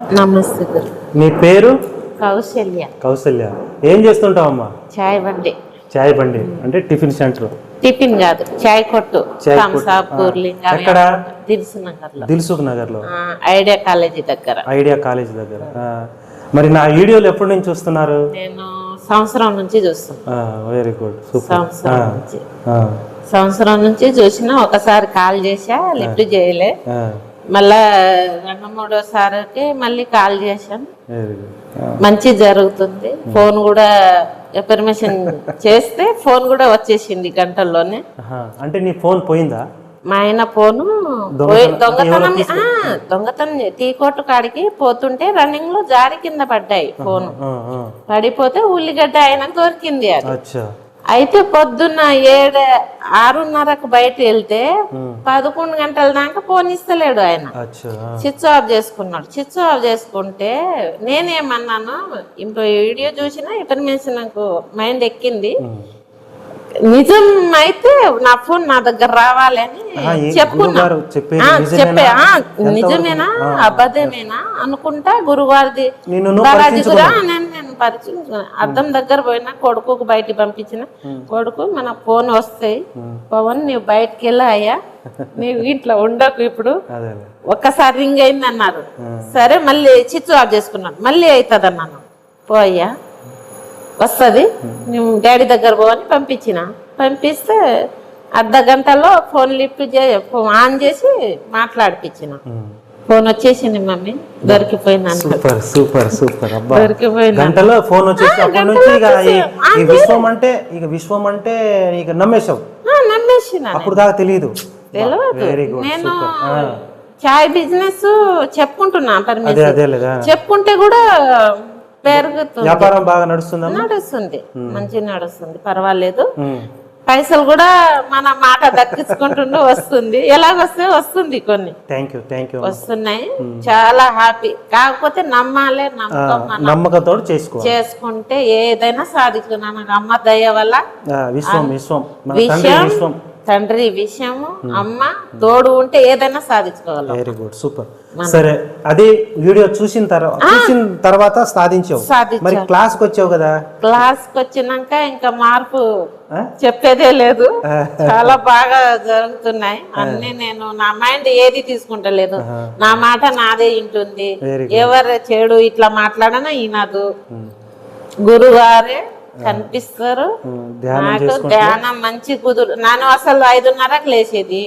నమస్తే. నీ పేరు? కౌశల్య. కౌసల్య ఏం చేస్తుంటావమ్మా? చాయ్ బండి. చాయ్ బండి. అంటే టిఫిన్ సెంటర్. టిఫిన్ కాదు చాయ్ కొట్టు. ఎక్కడ? దిల్సునగర్లో దిల్సుఖ్ నగర్లో ఐడియా కాలేజీ దగ్గర. ఐడియా కాలేజ్ దగ్గర. మరి నా వీడియోలు ఎప్పటి నుంచి చూస్తున్నారు? నేను సంవత్సరం నుంచి చూస్తున్నా. వెరీ గుడ్ సంవత్సరం నుంచి. సంవత్సరం నుంచి చూసినా ఒకసారి కాల్ చేసా లిఫ్ట్ చేయలే. మళ్ళా రెండు మూడోసారికి మళ్ళీ కాల్ గుడ్. మంచి జరుగుతుంది. ఫోన్ కూడా పర్మిషన్ చేస్తే ఫోన్ కూడా వచ్చేసింది గంటల్లోనే. అంటే నీ ఫోన్ పోయిందా? మా ఆయన ఫోను దొంగతనం దొంగతనం టీ కొట్టు కాడికి పోతుంటే రన్నింగ్లో జారి కింద పడ్డాయి ఫోన్. పడిపోతే ఉల్లిగడ్డ ఆయనకు దొరికింది అది. అయితే పొద్దున్న ఏడు ఆరున్నరకు బయట వెళ్తే పదకొండు గంటల దాకా ఫోన్ ఇస్తలేడు ఆయన. స్విచ్ ఆఫ్ చేసుకున్నాడు. స్విచ్ ఆఫ్ చేసుకుంటే నేనేమన్నాను ఇంకో వీడియో చూసినా ఇన్ఫర్మేషన్ నాకు మైండ్ ఎక్కింది. నిజం అయితే నా ఫోన్ నా దగ్గర రావాలని ఆ, ఏ చెప్పుకున్నా. గురుగారు చెప్పేది ఆ, నిజమేనా? చెప్పే? నిజమేనా? అబద్ధమేనా? అనుకుంటా గురువారిది. బాలాజీ గురా నేను పరిచయం అద్దం దగ్గర పోయినా కొడుకుకు బయటికి పంపించిన. కొడుకు మన ఫోన్ వస్తాయి. పవన్ నీవు బయటికి వెళ్ళా అయ్యా. నీవు ఇంట్లో ఉండకు ఇప్పుడు. ఒక్కసారి రింగ్ అయింది అన్నారు సరే మళ్ళీ స్విచ్ ఆఫ్ చేసుకున్నాను మళ్ళీ అవుతుంది అన్నాను పోయ్యా వస్తుంది. నువ్వు డాడీ దగ్గర పోని పంపించిన. పంపిస్తే అర్ధ గంటలో ఫోన్ లిఫ్ట్ చే ఫోన్ ఆన్ చేసి మాట్లాడిపించిన ఫోన్ వచ్చేసింది మమ్మీ. దొరికిపోయింది సూపర్ సూపర్ సూపర్. అబ్బా. దొరికిపోయింది గంటలో ఫోన్ వచ్చేసి అప్పటి నుంచి ఇక ఈ- విశ్వం అంటే ఇక విశ్వం అంటే ఇక నమ్మేశావు. ఆ, నమ్మేసిన అప్పుడు దాకా తెలియదు నేను చాయ్ బిజినెస్ చెప్పుకుంటున్నా చెప్పుకుంటే కూడా పెరుగుతుంది. వ్యాపారం బాగా నడుస్తుందమ్మా? నడుస్తుంది. మంచిగా నడుస్తుంది. పర్వాలేదు. పైసలు కూడా మన మాట దక్కించుకుంటుండే వస్తుంది. ఎలాగొస్తే వస్తుంది కొన్ని. థ్యాంక్ యూ థ్యాంక్ యూ వస్తున్నాయి. చాలా హ్యాపీ కాకపోతే నమ్మాలే నమ్మకం నమ్మకంతో చేసుకుంటే ఏదైనా సాధించుకున్నా నాకు అమ్మ దయ వల్ల విశ్వం విశ్వం. విశ్వం. తండ్రి విషయము అమ్మ తోడు ఉంటే ఏదైనా సాధించుకోగలం. వెరీ గుడ్ సూపర్ సరే అది వీడియో చూసిన తర్వాత చూసిన తర్వాత సాధించావు. మరి క్లాస్కి వచ్చావు కదా? క్లాస్కి వచ్చినాక ఇంకా మార్పు? చెప్పేదే లేదు. చాలా బాగా జరుగుతున్నాయి. అన్ని నేను నా మైండ్ ఏది తీసుకుంటలేదు. నా మాట నాదే వింటుంది. Very ఎవరు చెడు ఇట్లా మాట్లాడనా వినదు గురువారే కనిపిస్తారు. నాకు ధ్యానం మంచి కుదురు. నేను అసలు ఐదున్నరకు లేచేది.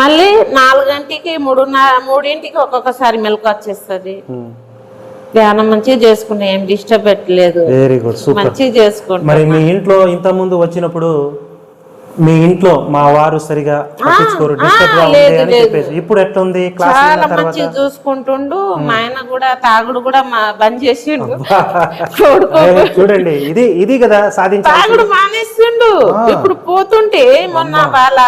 మళ్ళీ నాలుగంటికి మూడున్నర మూడింటికి ఒక్కొక్కసారి మెలకు వచ్చేస్తుంది. ధ్యానం మంచిగా చేసుకున్నా ఏం డిస్టర్బ్ పెట్టలేదు. వెరీ గుడ్ సూపర్ మంచిగా చేసుకుంటా మరి మీ ఇంట్లో ఇంత ముందు వచ్చినప్పుడు మీ ఇంట్లో మా వారు సరిగా పట్టించుకోరు డిస్టర్బ్గా ఉంది అని చెప్పేసి. ఇప్పుడు ఎట్లుంది? క్లాస్ చాలా మంచిగా చూసుకుంటుండు. మా ఆయన కూడా తాగుడు కూడా మా- బంద్ చేసిండు. చూడండి. ఇది ఇది కదా సాధించాలి తాగుడు మానేస్తుండు ఇప్పుడు పోతుంటే మొన్న వాళ్ళ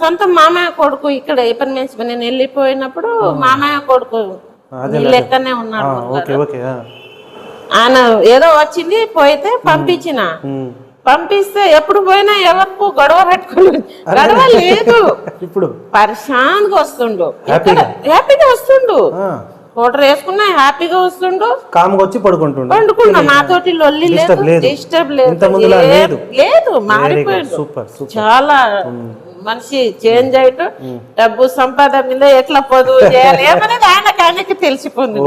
సొంత మామయ్య కొడుకు ఇక్కడ ఎపర్మెంట్స్ నేను వెళ్ళిపోయినప్పుడు మామయ్య కొడుకు లెక్కనే ఉన్నాడు ఓకే ఓకే ఆ. ఆయన ఏదో వచ్చింది పోయితే పంపించిన. పంపిస్తే ఎప్పుడు పోయినా ఎవరికి గొడవ పెట్టుకుని గొడవ లేదు. ఇప్పుడు? పరిశాంతిగా వస్తుండు. హ్యాపీగా? వస్తుండు. పౌడర్ వేసుకున్నా హ్యాపీగా వస్తుండు. కామ్గా వచ్చి పడుకుంటుండు. వండుకున్నా నాతోటి లొల్లి లేదు. డిస్టర్బ్ లేదు. లేదు. మారిపోయిండు. చాలా మనిషి చేంజ్ అయ్యు డబ్బు సంపాదన మీద ఎట్లా పొదువు చేయాలి ఏమనేది ఆయనకి ఆయనకి తెలిసిపోయింది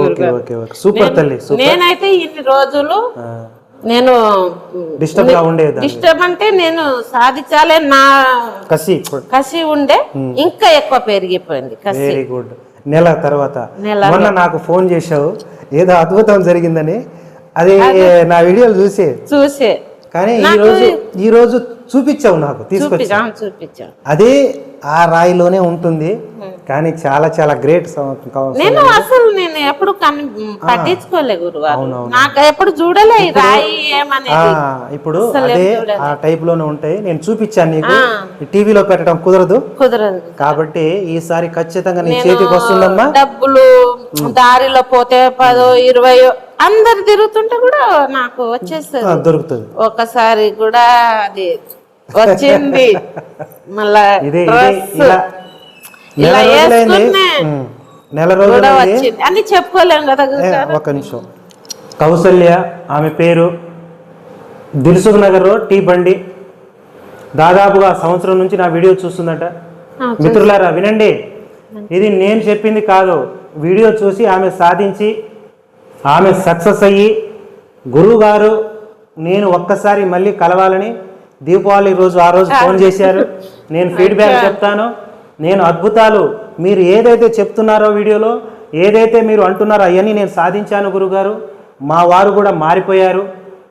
నేనైతే ఇన్ని రోజులు నేను డిస్టర్బ్గా ఉండేది డిస్టర్బ్ అంటే నేను సాధించాలే నా కసి కసి ఉండే ఇంకా ఎక్కువ పెరిగిపోయింది కసి. వెరీ గుడ్ నెల తర్వాత. మొన్న నాకు ఫోన్ చేశావు. ఏదో అద్భుతం జరిగిందని. అది నా వీడియోలు చూసే. చూసే. కానీ ఈ రోజు ఈ రోజు చూపించావు నాకు తీసుకొచ్చి చూపించాం చూపించాం అదే ఆ రాయిలోనే ఉంటుంది. కానీ చాలా చాలా గ్రేట్ నేను అసలు నేను ఎప్పుడు పట్టించుకోలే గురువారు. నాకు ఎప్పుడు చూడలే ఈ రాయి ఏమనేది. ఇప్పుడు అదే ఆ టైప్లోనే ఉంటాయి. నేను చూపించాను నీకు. టీవీలో పెట్టడం కుదరదు. కుదరదు. కాబట్టి ఈసారి ఖచ్చితంగా నీ చేతికి వస్తుందమ్మా. డబ్బులు దారిలో పోతే పదో ఇరవయో అందరు తిరుగుతుంటే కూడా నాకు వచ్చేస్తుంది. దొరుకుతుంది. ఒకసారి కూడా అది వచ్చింది. మళ్ళా ఇదే ఇలా నెల ఇలా రోజులైంది. వేసుకునే ఉమ్. నెల కూడా రోజులు వచ్చింది. అన్ని చెప్పుకోలేం కదా ఒక నిమిషం. కౌసల్య ఆమె పేరు దిల్సుఖ్ నగర్ టీ బండి. దాదాపుగా సంవత్సరం నుంచి నా వీడియో చూస్తుందట. మిత్రులారా వినండి. ఇది నేను చెప్పింది కాదు. వీడియో చూసి ఆమె సాధించి ఆమె సక్సెస్ అయ్యి గురువు గారు నేను ఒక్కసారి మళ్ళీ కలవాలని దీపావళి రోజు ఆ రోజు ఫోన్ చేశారు. నేను ఫీడ్బ్యాక్ చెప్తాను. నేను అద్భుతాలు మీరు ఏదైతే చెప్తున్నారో వీడియోలో ఏదైతే మీరు అంటున్నారో అవన్నీ నేను సాధించాను గురుగారు. మా వారు కూడా మారిపోయారు.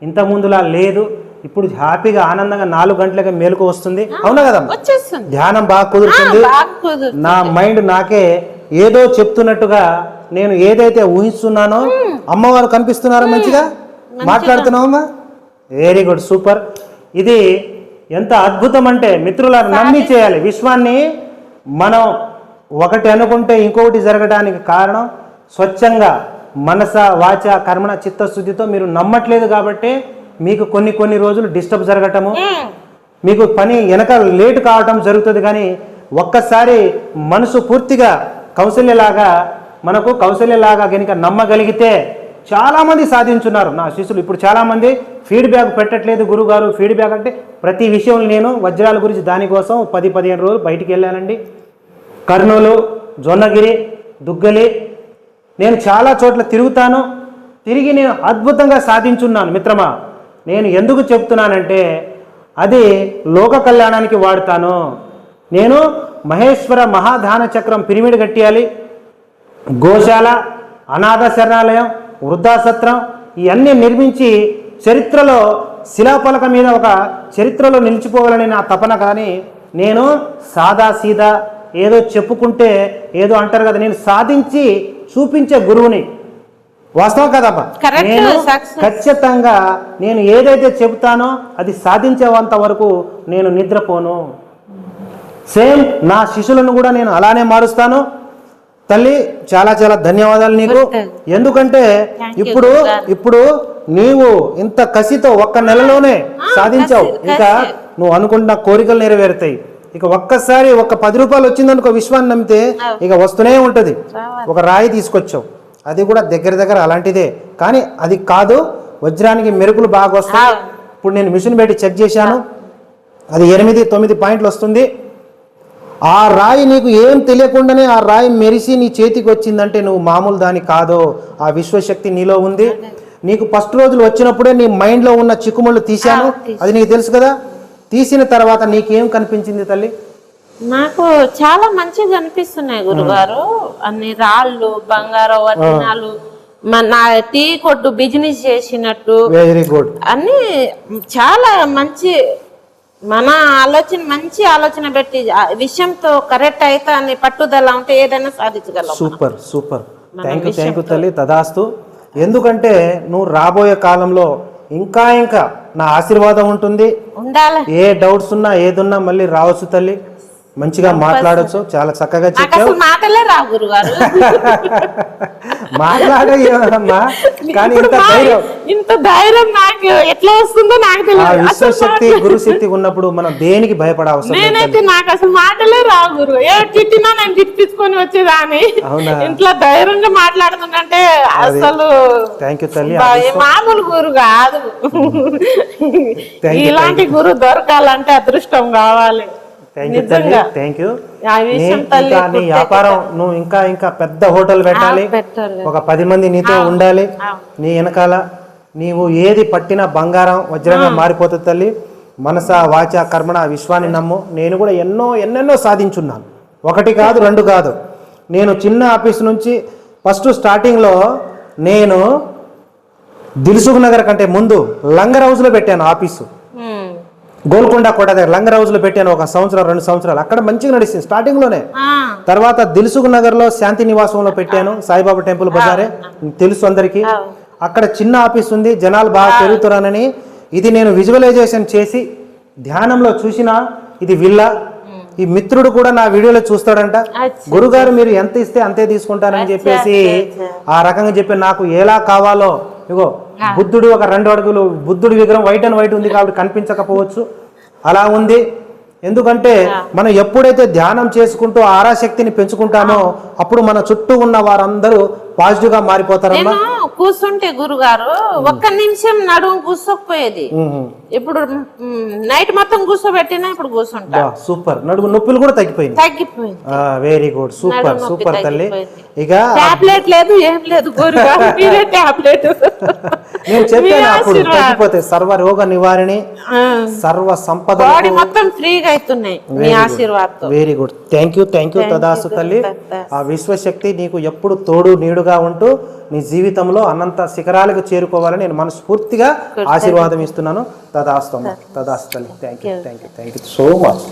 ఇంత ముందులా లేదు. ఇప్పుడు హ్యాపీగా ఆనందంగా నాలుగు గంటలకి మేలుకు వస్తుంది. అవునా కదా ధ్యానం బాగా కుదురుతుంది. నా మైండ్ నాకే ఏదో చెప్తున్నట్టుగా నేను ఏదైతే ఊహిస్తున్నానో అమ్మవారు కనిపిస్తున్నారా మంచిగా? మాట్లాడుతున్నావమ్మా? వెరీ గుడ్ సూపర్ ఇది ఎంత అద్భుతం అంటే మిత్రులారు నమ్మి చేయాలి. విశ్వాన్ని మనం ఒకటి అనుకుంటే ఇంకొకటి జరగడానికి కారణం స్వచ్ఛంగా మనస వాచ కర్మణ చిత్తశుద్ధితో మీరు నమ్మట్లేదు కాబట్టి మీకు కొన్ని కొన్ని రోజులు డిస్టర్బ్ జరగటము మీకు పని వెనక లేట్ కావటం జరుగుతుంది కానీ ఒక్కసారి మనసు పూర్తిగా కౌశల్యలాగా మనకు కౌశల్యలాగా కనుక నమ్మగలిగితే చాలామంది సాధించున్నారు. నా శిష్యులు ఇప్పుడు చాలామంది ఫీడ్బ్యాక్ పెట్టట్లేదు గురుగారు. ఫీడ్బ్యాక్ అంటే ప్రతి విషయంలో నేను వజ్రాల గురించి దానికోసం పది పదిహేను రోజులు బయటికి వెళ్ళానండి. కర్నూలు జొన్నగిరి దుగ్గలి. నేను చాలా చోట్ల తిరుగుతాను. తిరిగి నేను అద్భుతంగా సాధించున్నాను మిత్రమా. నేను ఎందుకు చెప్తున్నానంటే అది లోక కళ్యాణానికి వాడుతాను. నేను మహేశ్వర మహాధాన చక్రం పిరిమిడి కట్టియాలి. గోశాల అనాథ శరణాలయం వృద్ధాసత్రం ఇవన్నీ నిర్మించి చరిత్రలో శిలాపలక మీద ఒక చరిత్రలో నిలిచిపోవాలని నా తపన కానీ నేను సాదా సీదా ఏదో చెప్పుకుంటే ఏదో అంటారు కదా నేను సాధించి చూపించే గురువుని. వాస్తవం కదమ్మా Correct, నేను. ఖచ్చితంగా నేను ఏదైతే చెబుతానో అది సాధించేంత వరకు నేను నిద్రపోను. సేమ్ నా శిష్యులను కూడా నేను అలానే మారుస్తాను. తల్లి చాలా చాలా ధన్యవాదాలు నీకు. ఎందుకంటే ఇప్పుడు. ఇప్పుడు నీవు ఇంత కసితో ఒక్క నెలలోనే సాధించావు. ఇక నువ్వు అనుకుంటున్న కోరికలు నెరవేరుతాయి. ఇక ఒక్కసారి ఒక పది రూపాయలు వచ్చిందనుకో విశ్వాన్ని నమ్మితే ఇక వస్తూనే ఉంటది. ఒక రాయి తీసుకొచ్చావు. అది కూడా దగ్గర దగ్గర అలాంటిదే. కానీ అది కాదు వజ్రానికి మెరుపులు బాగా వస్తాయి. ఇప్పుడు నేను మిషన్ పెట్టి చెక్ చేశాను. అది ఎనిమిది తొమ్మిది పాయింట్లు వస్తుంది. ఆ రాయి నీకు ఏం తెలియకుండానే ఆ రాయి మెరిసి నీ చేతికి వచ్చిందంటే నువ్వు మామూలు దాని కాదో. ఆ విశ్వశక్తి నీలో ఉంది. నీకు ఫస్ట్ రోజులు వచ్చినప్పుడే నీ మైండ్లో ఉన్న చిక్కుముళ్ళు తీశాను. అది నీకు తెలుసు కదా? తీసిన తర్వాత నీకేం కనిపించింది తల్లి? నాకు చాలా మంచిగా అనిపిస్తున్నాయి గురుగారు. అన్ని రాళ్ళు బంగారం నా టీ కొట్టు బిజినెస్ చేసినట్టు. Very good. అన్ని చాలా మంచి మన ఆలోచన మంచి ఆలోచన పెట్టి విషయంతో కరెక్ట్ అయితే అని పట్టుదల ఉంటే ఏదైనా సాధించగలం super super. Thank you thank you తల్లి తదాస్తు. ఎందుకంటే నువ్వు రాబోయే కాలంలో ఇంకా ఇంకా నా ఆశీర్వాదం ఉంటుంది ఉండాలి. ఏ డౌట్స్ ఉన్నా ఏదున్నా మళ్ళీ రావచ్చు తల్లి. మంచిగా మాట్లాడొచ్చు. చాలా చక్కగా చెప్పావు. మాటలే రావు గురుగారు. మాట్లాడమ్మా కానీ ఇంత ధైర్యం. ఇంత ధైర్యం నాకు ఎట్లా వస్తుందో నాకు తెలియదు. విశ్వశక్తి గురుశక్తి ఉన్నప్పుడు మనం దేనికి భయపడ అవసరం లేదు నేనైతే నాకు అసలు మాటలే రావు గురు. ఏ తిట్టినా నేను తిట్టించుకొని వచ్చేదాన్ని? ఇంట్లో ధైర్యంగా మాట్లాడుతుందంటే అసలు థ్యాంక్ యూ తల్లి మామూలు గురు కాదు. ఇలాంటి గురు దొరకాలంటే అదృష్టం కావాలి. థ్యాంక్ యూ నీ- వ్యాపారం నువ్వు ఇంకా ఇంకా పెద్ద హోటల్ పెట్టాలి. ఒక పది మంది నీతో ఉండాలి. నీ వెనకాల నీవు ఏది పట్టిన బంగారం వజ్రంగా మారిపోతుంది తల్లి. మనస వాచ కర్మణ విశ్వాన్ని నమ్ము. నేను కూడా ఎన్నో ఎన్నెన్నో సాధించున్నాను. ఒకటి కాదు రెండు కాదు. నేను చిన్న ఆఫీస్ నుంచి ఫస్ట్ స్టార్టింగ్లో నేను దిల్సుఖ్ నగర్ కంటే ముందు లంగర్ హౌస్లో పెట్టాను ఆఫీసు. గోల్కొండ కోట దగ్గర లంగర్ హౌస్లో పెట్టాను ఒక సంవత్సరం రెండు సంవత్సరాలు. అక్కడ మంచిగా నడిచింది స్టార్టింగ్లోనే ఆ, తర్వాత దిల్సుఖ్ నగర్లో శాంతి నివాసంలో పెట్టాను సాయిబాబా టెంపుల్ బజారే. తెలుసు అందరికీ. అక్కడ చిన్న ఆఫీస్ ఉంది జనాలు బాగా పెరుగుతున్నారని. ఇది నేను విజువలైజేషన్ చేసి ధ్యానంలో చూసిన ఇది విల్లా. ఈ మిత్రుడు కూడా నా వీడియోలో చూస్తాడంట. గురుగారు మీరు ఎంత ఇస్తే అంతే తీసుకుంటారని చెప్పేసి. ఆ రకంగా చెప్పి నాకు ఎలా కావాలో ఇగో బుద్ధుడు ఒక రెండు అడుగులు బుద్ధుడి విగ్రహం వైట్ అండ్ వైట్ ఉంది కాబట్టి కనిపించకపోవచ్చు. అలా ఉంది. ఎందుకంటే మనం ఎప్పుడైతే ధ్యానం చేసుకుంటూ ఆరాశక్తిని పెంచుకుంటామో అప్పుడు మన చుట్టూ ఉన్న వారందరూ పాజిటివ్గా మారిపోతారమ్మా. కూర్చుంటే గురుగారు ఒక్క నిమిషం నడుము కూర్చోకపోయేది. ఇప్పుడు నైట్ మొత్తం కూర్చోబెట్టినా ఇప్పుడు కూర్చుంటా సూపర్. నడుము నొప్పులు కూడా తగ్గిపోయింది. తగ్గిపోయింది వెరీ గుడ్ సూపర్ సూపర్ తల్లి. ఇక టాబ్లెట్ లేదు ఏం లేదు గురుగారు. మీరే టాబ్లెట్. నేను చెప్పాను అప్పుడు ఆశీర్వాదం. తగ్గిపోతే సర్వ రోగ నివారణి సర్వ సంపద మొత్తం ఫ్రీగా అవుతున్నాయి మీ ఆశీర్వాదంతో. Very good thank you thank you తదాసు తల్లి. ఆ విశ్వశక్తి నీకు ఎప్పుడు తోడు నీడుగా ఉంటూ నీ జీవితంలో అనంత శిఖరాలకు చేరుకోవాలని నేను మనస్ఫూర్తిగా ఆశీర్వాదం ఇస్తున్నాను. తదాస్తు అమ్మ. తదాస్తు తల్లి thank you thank you thank you so much